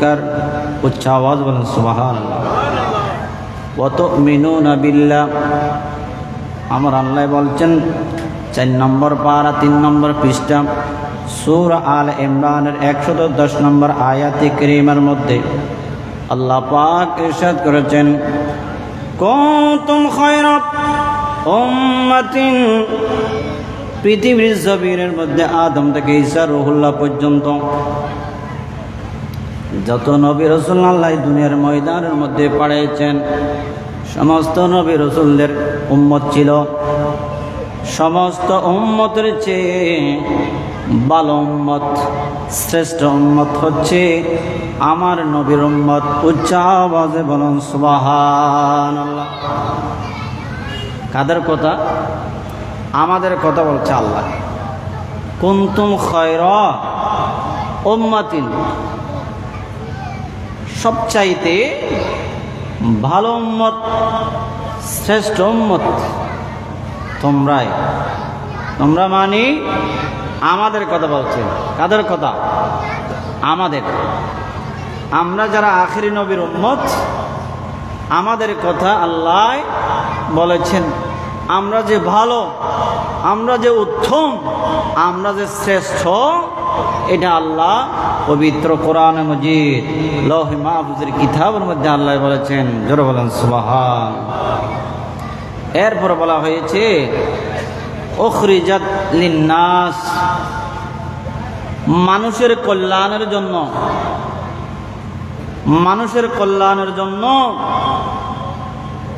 কার উচ্চ আওয়াজ বলেন সুবাহান কত মিনু নাবিল্লা আমার আল্লাহ বলছেন, চার নম্বর পারা, তিন নম্বর পৃষ্ঠা। সুর আল ইমরানের একশত দশ নম্বর আয়াতি করিমের মধ্যে আল্লাহ পাক ইরশাদ করেছেন, কুনতুম খায়রাত উম্মাতিন। পৃথিবীর জমিনের মধ্যে আদম থেকে ঈসা রহুল্লাহ পর্যন্ত যত নবী রসুল আল্লাহ দুনিয়ার ময়দানের মধ্যে পাড়াইছেন সমস্ত নবী রসুলদের উম্মত ছিল। সমস্ত উম্মতের চেয়ে ভালো উম্মত, শ্রেষ্ঠ উম্মত হচ্ছে আমার নবীর উম্মত। উচ্চ আওয়াজে বলুন সুবাহান কাদের কথা? আমাদের কথা বলছে আল্লাহ। কুন্তুম খয়র উম্মাতিন। সবচাইতে ভালো উম্মত, শ্রেষ্ঠ উম্মত তোমরাই। তোমরা মানি আমাদের কথা বলছে। কাদের কথা? আমাদের। আমরা যারা আখেরি নবীর উম্মত, আমাদের কথা আল্লাহ বলেছেন। আমরা যে ভালো, আমরা যে উত্তম, আমরা যে শ্রেষ্ঠ, এটা আল্লাহ পবিত্র কোরআন মজিদ, লহ মাহফুজের কিতাবের মধ্যে আল্লাহ বলেছেন, জোর বলেন, সুবাহান। এরপর বলা হয়েছে ওখরিজাত লিন্নাস, মানুষের কল্যাণের জন্য, মানুষের কল্যাণের জন্য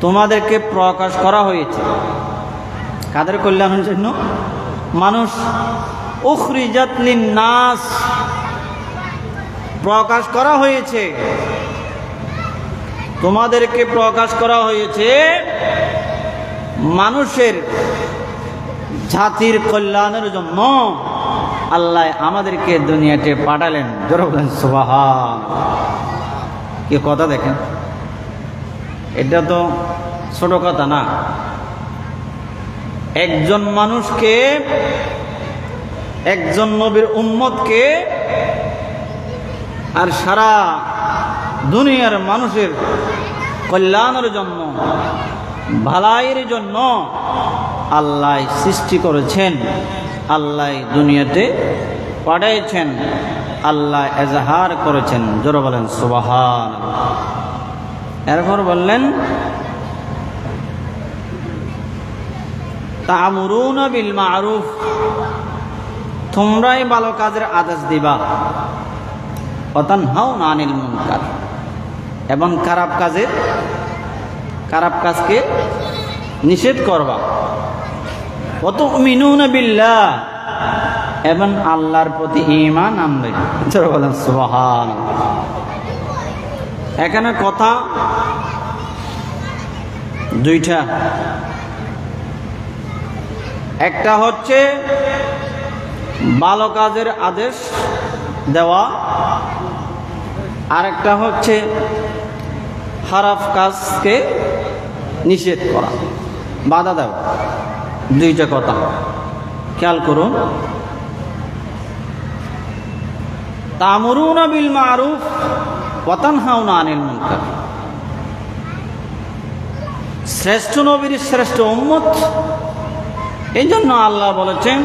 তোমাদেরকে প্রকাশ করা হয়েছে। কাদের কল্যাণের জন্য? মানুষ নাস প্রকাশ করা হয়েছে। তোমাদেরকে প্রকাশ করা হয়েছে মানুষের জাতির কল্যাণের জন্য। আল্লাহ আমাদেরকে দুনিয়াতে পাঠালেন। কথা দেখেন? এটা তো ছোট কথা না। একজন মানুষকে, একজন নবীর উম্মতকে আর সারা দুনিয়ার মানুষের কল্যাণের জন্য, ভালাইয়ের জন্য আল্লাহ সৃষ্টি করেছেন, আল্লাহ দুনিয়াতে পাঠাইছেন আল্লাহ এজাহার করেছেন। জোর বলেন সুবাহান এরপর বললেন তামুরুন বিল মারুফ। তোমরাই ভালো কাজের আদেশ দিবা। অতান হাও নানিল মুনকার। এবং খারাপ কাজের, খারাপ কাজকে নিষেধ করবা। অত মিনুন বিল্লাহ। এবং আল্লাহর প্রতি ইমান আনবে। বলেন এখানে কথা দুইটা। একটা হচ্ছে ভালো কাজের আদেশ দেওয়া, আরেকটা হচ্ছে খারাপ কাজকে নিষেধ করা, বাধা দেওয়া, দুইটা কথা। খেয়াল করুন। তামরুন বিল মারুফ হাউনা আনিল মুনকার। শ্রেষ্ঠ নবীর শ্রেষ্ঠ উম্মত এই জন্য আল্লাহ বলেছেন,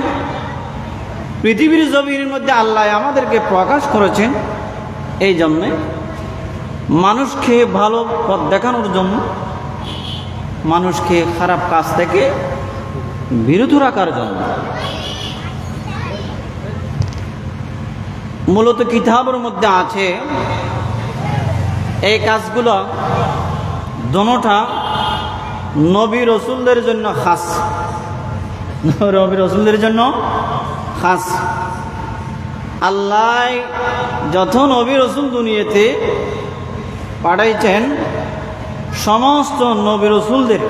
পৃথিবীর জমির মধ্যে আল্লাহ আমাদেরকে প্রকাশ করেছেন, এই জন্যে মানুষকে ভালো পথ দেখানোর জন্য, মানুষকে খারাপ কাজ থেকে বিরত রাখার জন্য। মূলত কিতাবের মধ্যে আছে, এই কাজগুলো দোনোটা নবী রসুলদের জন্য খাস। রবি রসুলদের জন্য? খাস। আল্লাহ যত নবী রসুল দুনিয়াতে পাঠাইছেন, সমস্ত নবী রসুলদের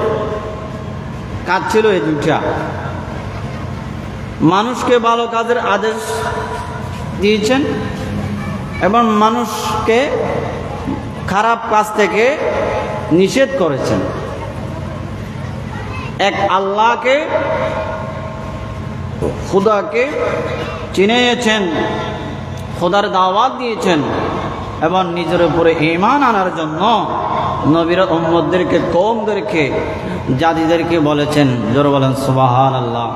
কাজ ছিল এই দুইটা। মানুষকে ভালো কাজের আদেশ দিয়েছেন এবং মানুষকে খারাপ কাজ থেকে নিষেধ করেছেন। এক আল্লাহকে খুদাকে চিনেছেন, খোদার দাওয়াত দিয়েছেন এবং নিজের উপরে ইমান আনার জন্য নবীর উম্মদদেরকে কৌমদেরকে জাতিদেরকে বলেছেন, জোর বলেন সুবাহান আল্লাহ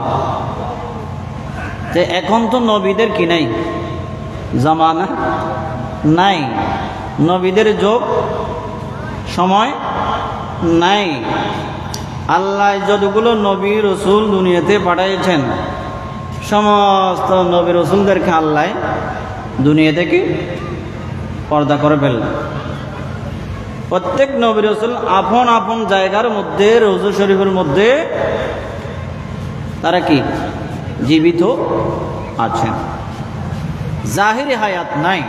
যে এখন তো নবীদের কি নাই? জামানা নাই। নবীদের যোগ সময় নাই। আল্লাহ যতগুলো নবী রসুল দুনিয়াতে পাঠিয়েছেন সমস্ত নবী রসুলদেরকে আল্লাহ দুনিয়া থেকে পর্দা করে ফেললেন। প্রত্যেক নবী রসুল আপন আপন জায়গার মধ্যে, রোজু শরীফের মধ্যে তারা কি? জীবিত আছেন। জাহিরি হায়াত নাই,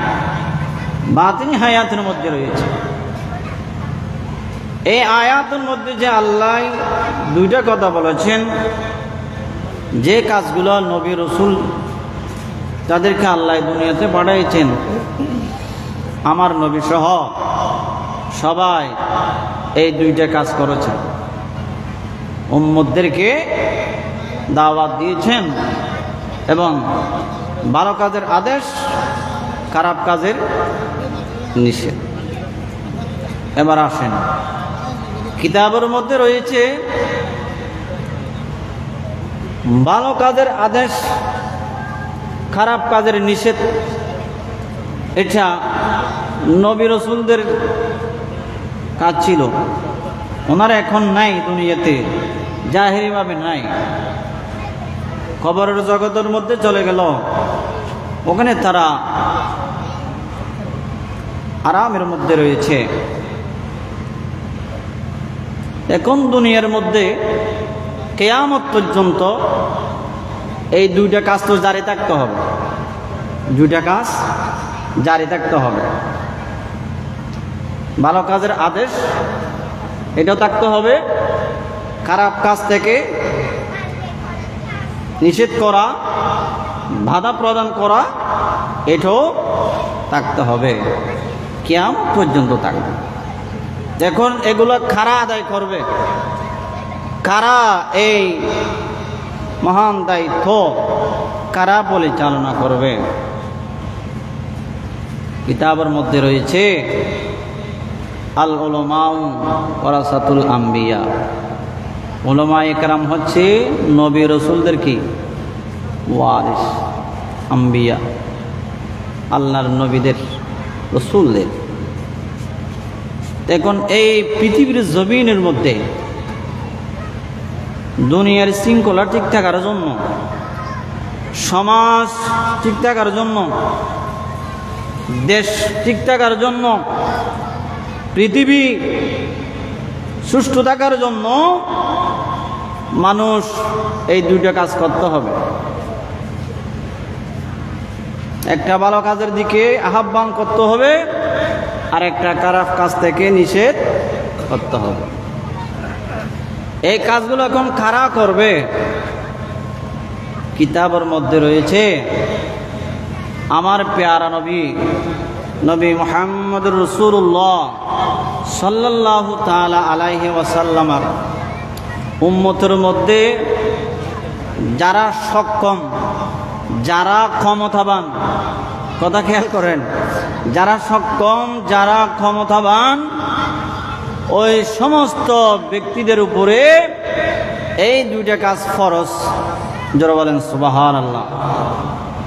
বাতিনি হায়াতের মধ্যে রয়েছে। এই আয়াতের মধ্যে যে আল্লাহ দুইটা কথা বলেছেন যে কাজগুলো নবী রসুল তাদেরকে আল্লাহ দুনিয়াতে পাঠাইছেন, আমার নবী সহ সবাই এই দুইটা কাজ করেছেন। উম্মদদেরকে দাওয়াত দিয়েছেন এবং ভালো কাজের আদেশ, খারাপ কাজের নিষেধ। এবার আসেন। কিতাবের মধ্যে রয়েছে ভালো কাজের আদেশ, খারাপ কাজের নিষেধ, এটা নবী রসুলদের কাজ ছিল। ওনারা এখন নাই দুনিয়াতে, জাহেরিভাবে নাই। খবরের জগতের মধ্যে চলে গেল। ওখানে তারা আরামের মধ্যে রয়েছে। এখন দুনিয়ার মধ্যে কেয়ামত পর্যন্ত এই দুইটা কাজ তো জারি থাকতে হবে। দুইটা কাজ জারি থাকতে হবে। ভালো কাজের আদেশ এটাও থাকতে হবে। খারাপ কাজ থেকে নিষেধ করা, বাধা প্রদান করা, এটাও থাকতে হবে। কেয়াম পর্যন্ত থাকবে। এখন এগুলো খারা আদায় করবে? কারা এই মহান দায়িত্ব? কারা পরিচালনা করবে? কিতাবের মধ্যে রয়েছে আল ওলমাউ ওরাসাতুল আম্বিয়া। ওলমা একরাম হচ্ছে নবী রসুলদের কি? ওয়ারিস, আম্বিয়া। আল্লাহর নবীদের রসুলদের। এখন এই পৃথিবীর জমিনের মধ্যে দুনিয়ার শৃঙ্খলা ঠিক থাকার জন্য, সমাজ ঠিক থাকার জন্য, দেশ ঠিক থাকার জন্য, পৃথিবী সুষ্ঠু থাকার জন্য মানুষ এই দুইটা কাজ করতে হবে। একটা ভালো কাজের দিকে আহ্বান করতে হবে আর একটা খারাপ কাজ থেকে নিষেধ করতে হবে। এই কাজগুলো এখন খারাপ করবে? কিতাবের মধ্যে রয়েছে, আমার পেয়ারা নবী নবী মোহাম্মদ রসুল্লাহ সাল্লাহ তালা আলাইহি ওয়াসাল্লামার উম্মতের মধ্যে যারা সক্ষম, যারা ক্ষমতাবান, কথা খেয়াল করেন, যারা সক্ষম, যারা ক্ষমতাবান ওই সমস্ত ব্যক্তিদের উপরে এই দুইটা কাজ ফরজ। যারা বলেন সুবাহান আল্লাহ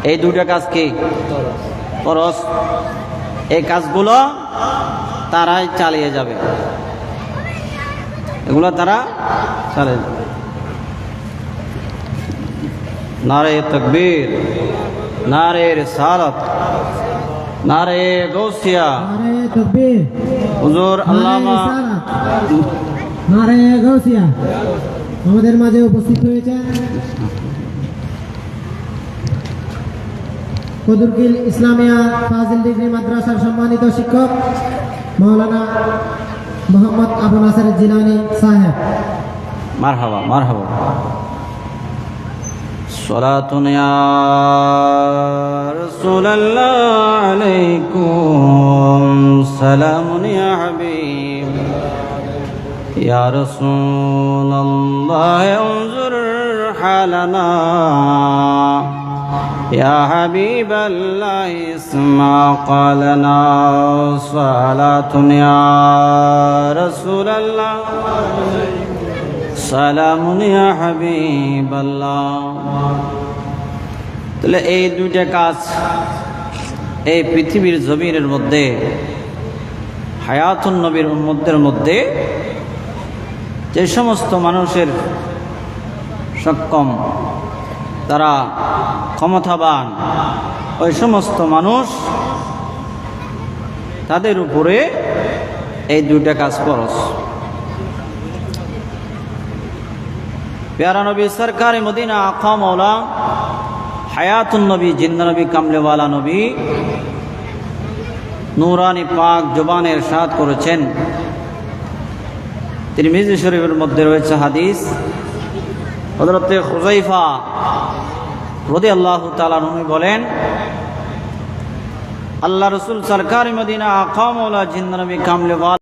এই দুইটা কাজ কি? ফরজ। এই কাজগুলো তারাই চালিয়ে যাবে। এগুলো তারা চালিয়ে যাবে। নারে তকবীর নারে রিসালত নারে গৌসিয়া। নারে হুজুর আল্লামা নারে গৌসিয়া আমাদের মাঝে উপস্থিত হয়েছেন কদুরকিল ইসলামিয়া ফাজিল ডিগ্রি মাদ্রাসার সম্মানিত শিক্ষক মৌলানা মোহাম্মদ আবু নাসের জিলানি সাহেব মারহাবা মারহাবা صلاة يا رسول الله عليكم سلام يا حبيب يا رسول الله انظر حالنا يا حبيب الله اسمع قالنا صلاة يا رسول الله سلام يا حبيب الله তাহলে এই দুইটা কাজ এই পৃথিবীর জমিনের মধ্যে হায়াতুন নবীর উম্মদের মধ্যে যে সমস্ত মানুষের সক্ষম, তারা ক্ষমতাবান, ওই সমস্ত মানুষ তাদের উপরে এই দুইটা কাজ করস প্যারা নবী সরকারি মদিনা আখা মৌলা হায়াতুন নবী জিন্দা নবী, কামলেওয়ালা নবী, নুরানি পাক জবানের সাদ করেছেন। তিনি মিজি শরীফের মধ্যে রয়েছে হাদিস। হজরতে হুজাইফা রদি আল্লাহ তালী বলেন, আল্লাহ রসুল সরকার মদিনা আকামলা জিন্দা কামলে